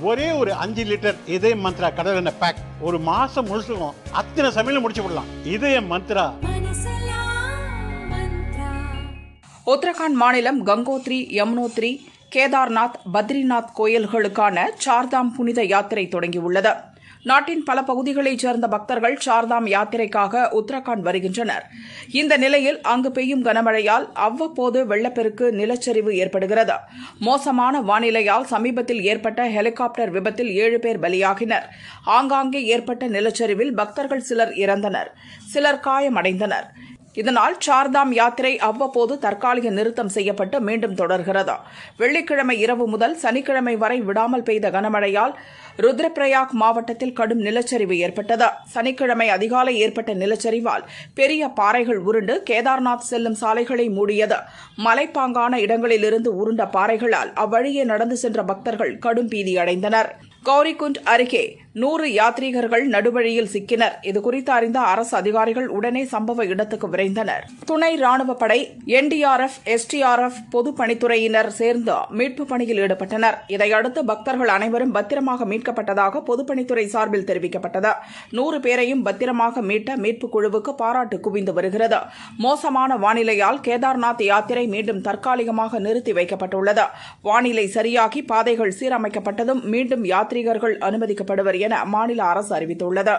ஒரே ஒரு அஞ்சு லிட்டர் இதய மந்த்ரா கடல் எண்ணெய் பேக் ஒரு மாசம் முழுசுக்கும் அத்தனை சமையல் முடிச்சு விடலாம். இதய மந்த்ரா. உத்தரகாண்ட் மாநிலம் கங்கோத்ரி யமுனோத்ரி கேதார்நாத் பத்ரிநாத் கோயில்களுக்கான சார்தாம் புனித யாத்திரை தொடங்கியுள்ளது. நாட்டின் பல பகுதிகளைச் சேர்ந்த பக்தர்கள் சார்தாம் யாத்திரைக்காக உத்தரகாண்ட் வருகின்றனர். இந்த நிலையில் அங்கு பெய்யும் கனமழையால் அவ்வப்போது வெள்ளப்பெருக்கு நிலச்சரிவு ஏற்படுகிறது. மோசமான வானிலையால் சமீபத்தில் ஏற்பட்ட ஹெலிகாப்டர் விபத்தில் ஏழு பேர் பலியாகினர். ஆங்காங்கே ஏற்பட்ட நிலச்சரிவில் பக்தர்கள் சிலர் இறந்தனர். சிலர் காயமடைந்தனர். இதனால் சார்தாம் யாத்திரை அவ்வப்போது தற்காலிக நிறுத்தம் செய்யப்பட்டு மீண்டும் தொடர்கிறது. வெள்ளிக்கிழமை இரவு முதல் சனிக்கிழமை வரை விடாமல் பெய்த கனமழையால் ருத்ரப்பிரயாக் மாவட்டத்தில் கடும் நிலச்சரிவு ஏற்பட்டது. சனிக்கிழமை அதிகாலை ஏற்பட்ட நிலச்சரிவால் பெரிய பாறைகள் உருண்டு கேதார்நாத் செல்லும் சாலைகளை மூடியது. மலைப்பாங்கான இடங்களிலிருந்து உருண்ட பாறைகளால் அவ்வழியே நடந்து சென்ற பக்தர்கள் கடும் பீதியடைந்தனர். கௌரிகுண்ட் அருகே நூறு யாத்ரீகர்கள் நடுவழியில் சிக்கினர். இதுகுறித்து அறிந்த அரசு அதிகாரிகள் உடனே சம்பவ இடத்துக்கு விரைந்தனர். துணை ராணுவ படை என்டிஆர்எஃப் எஸ்டிஆர்எஃப் பொதுப்பணித்துறையினர் சேர்ந்து மீட்பு பணியில் ஈடுபட்டனர். இதையடுத்து பக்தர்கள் அனைவரும் பத்திரமாக மீட்கப்பட்டதாக பொதுப்பணித்துறை சார்பில் தெரிவிக்கப்பட்டது. நூறு பேரையும் பத்திரமாக மீட்ட மீட்புக் குழுவுக்கு பாராட்டு குவிந்து வருகிறது. மோசமான வானிலையால் கேதார்நாத் யாத்திரை மீண்டும் தற்காலிகமாக நிறுத்தி வைக்கப்பட்டுள்ளது. வானிலை சரியாகி பாதைகள் சீரமைக்கப்பட்டதும் மீண்டும் யாத்ரீகர்கள் அனுமதிக்கப்படுவர் என மாநில அரசு அறிவித்துள்ளது